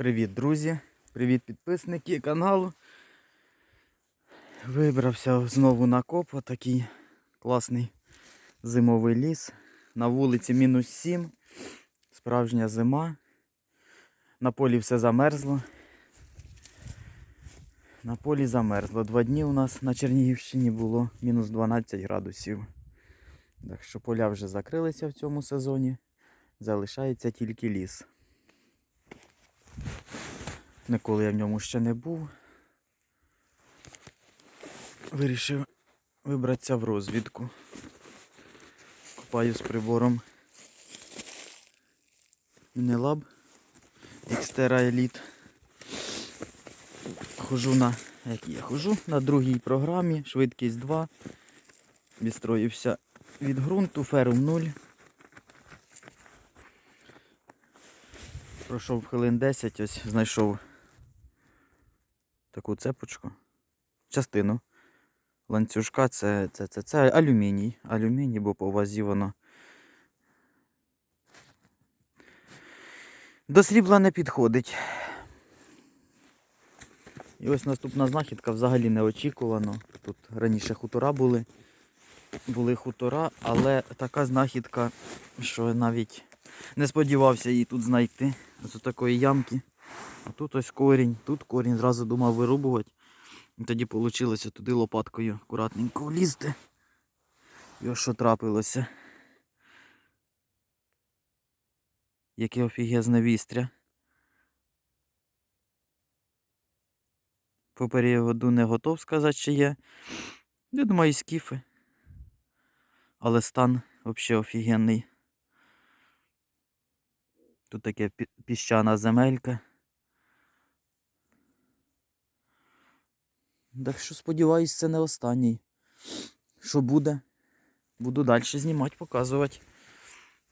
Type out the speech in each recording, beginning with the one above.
Привіт, друзі! Привіт, підписники каналу. Вибрався знову на коп, отакий класний зимовий ліс. На вулиці мінус 7, справжня зима. На полі все замерзло. На полі замерзло. Два дні у нас на Чернігівщині було мінус 12 градусів. Так що поля вже закрилися в цьому сезоні. Залишається тільки ліс. Ніколи я в ньому ще не був. Вирішив вибратися в розвідку. Копаю з прибором Мінелаб Xterra Elite. Хожу на як я хожу на другій програмі, швидкість 2. Відстроївся від ґрунту, ферум 0. Пройшов хвилин 10, ось знайшов таку цепочку. Частину ланцюжка це, це, це, це алюміній. Алюміній, бо по воно. До срібла не підходить. І ось наступна знахідка взагалі неочікувано. Тут раніше хутора були. Були хутора, але така знахідка, що навіть не сподівався її тут знайти. Ось такої ямки. Тут ось корінь, тут корінь зразу думав вирубувати. Тоді вийшло туди лопаткою акуратненько влізти. І ось що трапилося. Яке офігезне вістря. По періоду не готов сказати, чи є. Я думаю, і скіфи. Але стан взагалі офігенний. Тут таке піщана земелька. Так що сподіваюсь, це не останній. Що буде? Буду далі знімати, показувати.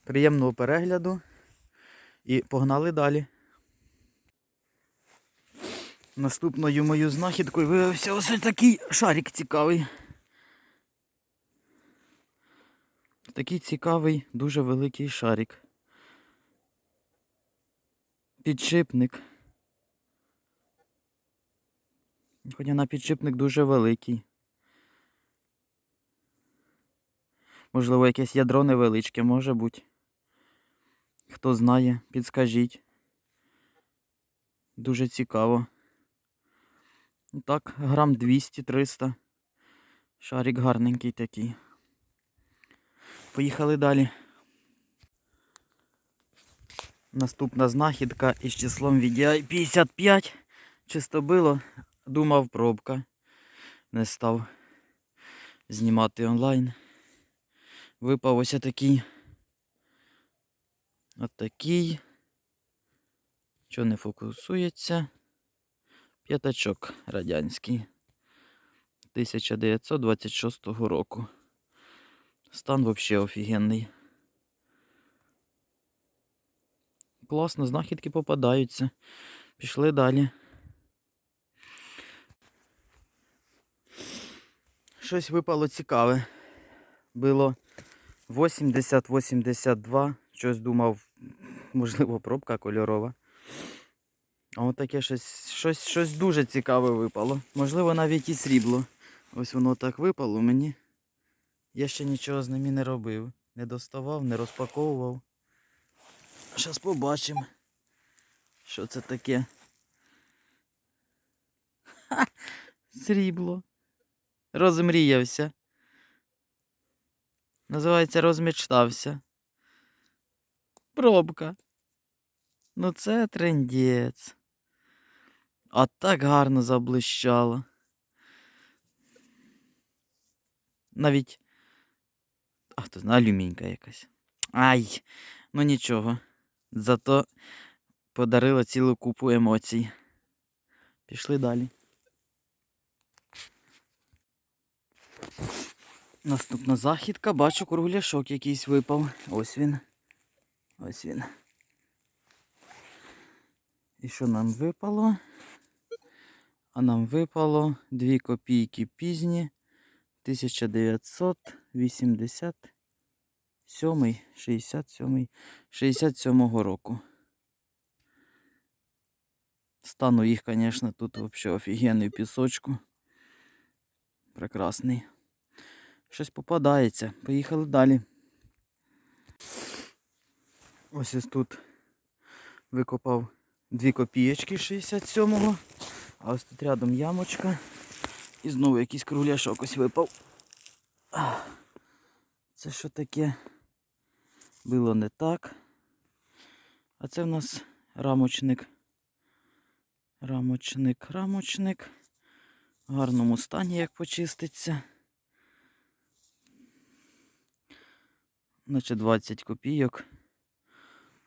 Приємного перегляду. І погнали далі. Наступною моєю знахідкою виявився ось такий шарик цікавий. Такий цікавий, дуже великий шарик. Підшипник. Хоча на підшипник дуже великий. Можливо, якесь ядро невеличке, може бути. Хто знає, підскажіть. Дуже цікаво. Ну Так, грам 200-300. Шарик гарненький такий. Поїхали далі. Наступна знахідка із числом VDI 55. Чисто було, думав пробка. Не став знімати онлайн. Випав ось такий. Отакий. Що не фокусується? П'ятачок радянський. 1926 року. Стан взагалі офігенний. Класно, знахідки попадаються. Пішли далі. Щось випало цікаве. Було 80-82. Щось думав, можливо, пробка кольорова. А от таке щось, щось, щось дуже цікаве випало. Можливо, навіть і срібло. Ось воно так випало мені. Я ще нічого з ним не робив. Не доставав, не розпаковував. Зараз побачимо, що це таке. Ха! Срібло. Розмріявся. Називається розмечтався. Пробка. Ну це трендець. А так гарно заблищало. Навіть. А знає, алюмінька якась. Ай, ну нічого. Зато подарила цілу купу емоцій. Пішли далі. Наступна західка, бачу кругляшок якийсь випав. Ось він. Ось він. І що нам випало? А нам випало 2 копійки пізні 1987 67 67 року. Стану їх, звісно, тут взагалі офігенний пісочку. Прекрасний. Щось попадається. Поїхали далі. Ось ось тут викопав дві копієчки 67-го. А ось тут рядом ямочка. І знову якийсь кругляшок ось випав. Це що таке? Було не так. А це в нас рамочник. Рамочник, рамочник. В гарному стані, як почиститься. Наче 20 копійок.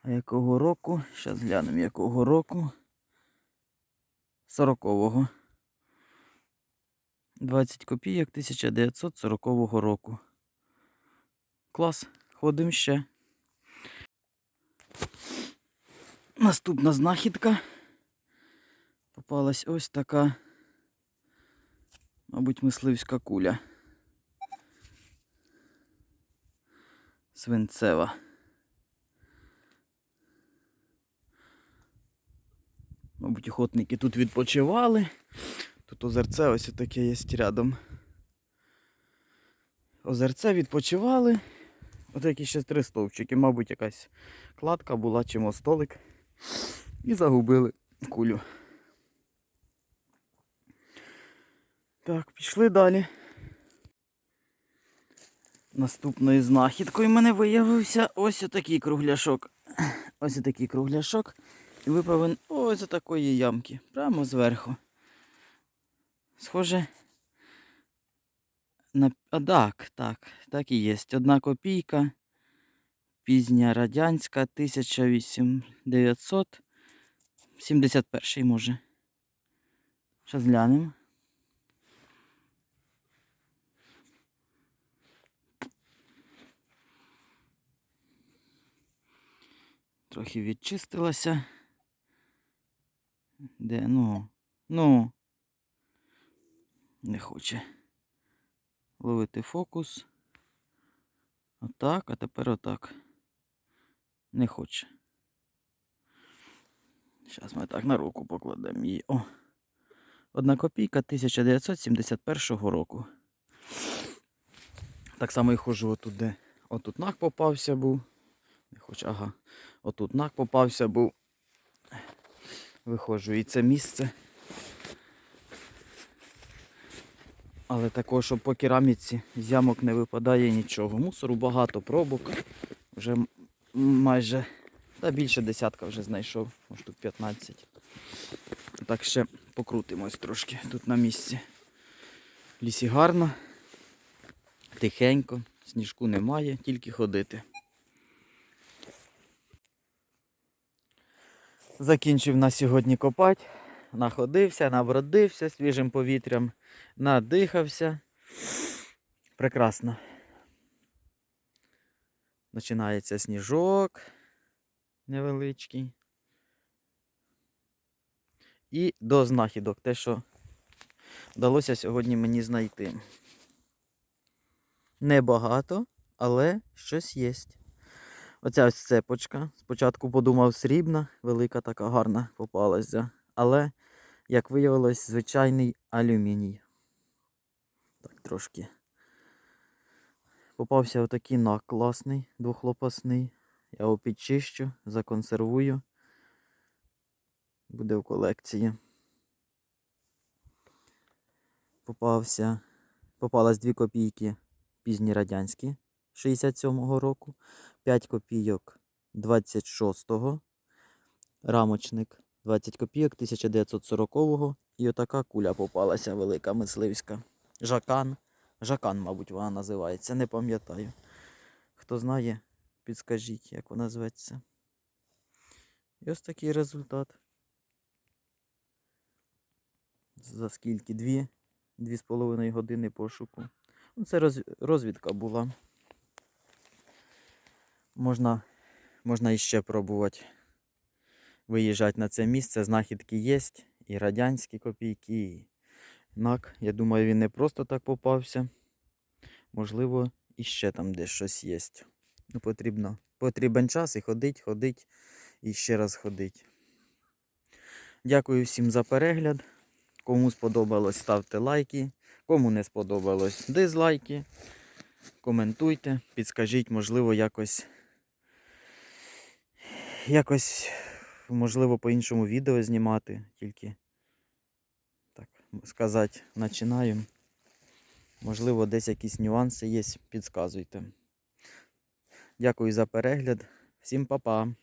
А якого року? Зараз глянемо, якого року. 40-го. 20 копійок 1940 року. Клас. Ходимо ще. Наступна знахідка. Попалась ось така, мабуть, мисливська куля. Свинцева. Мабуть, охотники тут відпочивали. Тут озерце ось таке є рядом. Озерце відпочивали. От які ще три стовпчики, мабуть, якась кладка була чи мостолик. І загубили кулю. Так, пішли далі. Наступною знахідкою в мене виявився ось отакий кругляшок. Ось отакий кругляшок. І випав він ось такої ямки. Прямо зверху. Схоже. На... А, так, так, так і є. Одна копійка. Пізня радянська 1971 може. Зараз глянемо. Трохи відчистилася. Де? Ну. Ну. Не хоче. Ловити фокус. Отак, а тепер отак. Не хоче. Зараз ми так на руку покладемо її. О. Одна копійка 1971 року. Так само і ходжу отут, де. Отут нах попався був. Не хочу, ага. Отут нак попався, був. Виходжу і це місце. Але також, щоб по кераміці з ямок не випадає нічого. Мусору багато пробок. Вже майже, та більше десятка вже знайшов, може тут 15. Так ще покрутимось трошки тут на місці. Лісі гарно, тихенько, сніжку немає, тільки ходити. Закінчив на сьогодні копати. Находився, набродився свіжим повітрям, надихався. Прекрасно. Починається сніжок невеличкий. І до знахідок, те, що вдалося сьогодні мені знайти. Небагато, але щось є. Оця ось цепочка. Спочатку подумав срібна, велика така гарна попалася. Але, як виявилось, звичайний алюміній. Так, трошки. Попався отакий нак класний, двохлопасний. Я його підчищу, законсервую. Буде в колекції. Попався. Попалось 2 копійки пізні радянські 67-го року. 5 копійок 26-го. Рамочник 20 копійок 1940-го. І отака куля попалася велика мисливська. Жакан. Жакан, мабуть, вона називається. Не пам'ятаю. Хто знає, підскажіть, як вона зветься. І ось такий результат. За скільки? Дві? Дві з половиною години пошуку. Ну, це розвідка була. Можна, можна іще пробувати виїжджати на це місце. Знахідки є. І радянські копійки, і нак. Я думаю, він не просто так попався. Можливо, іще там десь щось є. Ну, потрібно. Потрібен час і ходить, ходить, і ще раз ходить. Дякую всім за перегляд. Кому сподобалось, ставте лайки. Кому не сподобалось, дизлайки. Коментуйте, підскажіть, можливо, якось. Якось, можливо, по-іншому відео знімати, тільки так сказати, починаю. Можливо, десь якісь нюанси є, підказуйте. Дякую за перегляд. Всім па-па.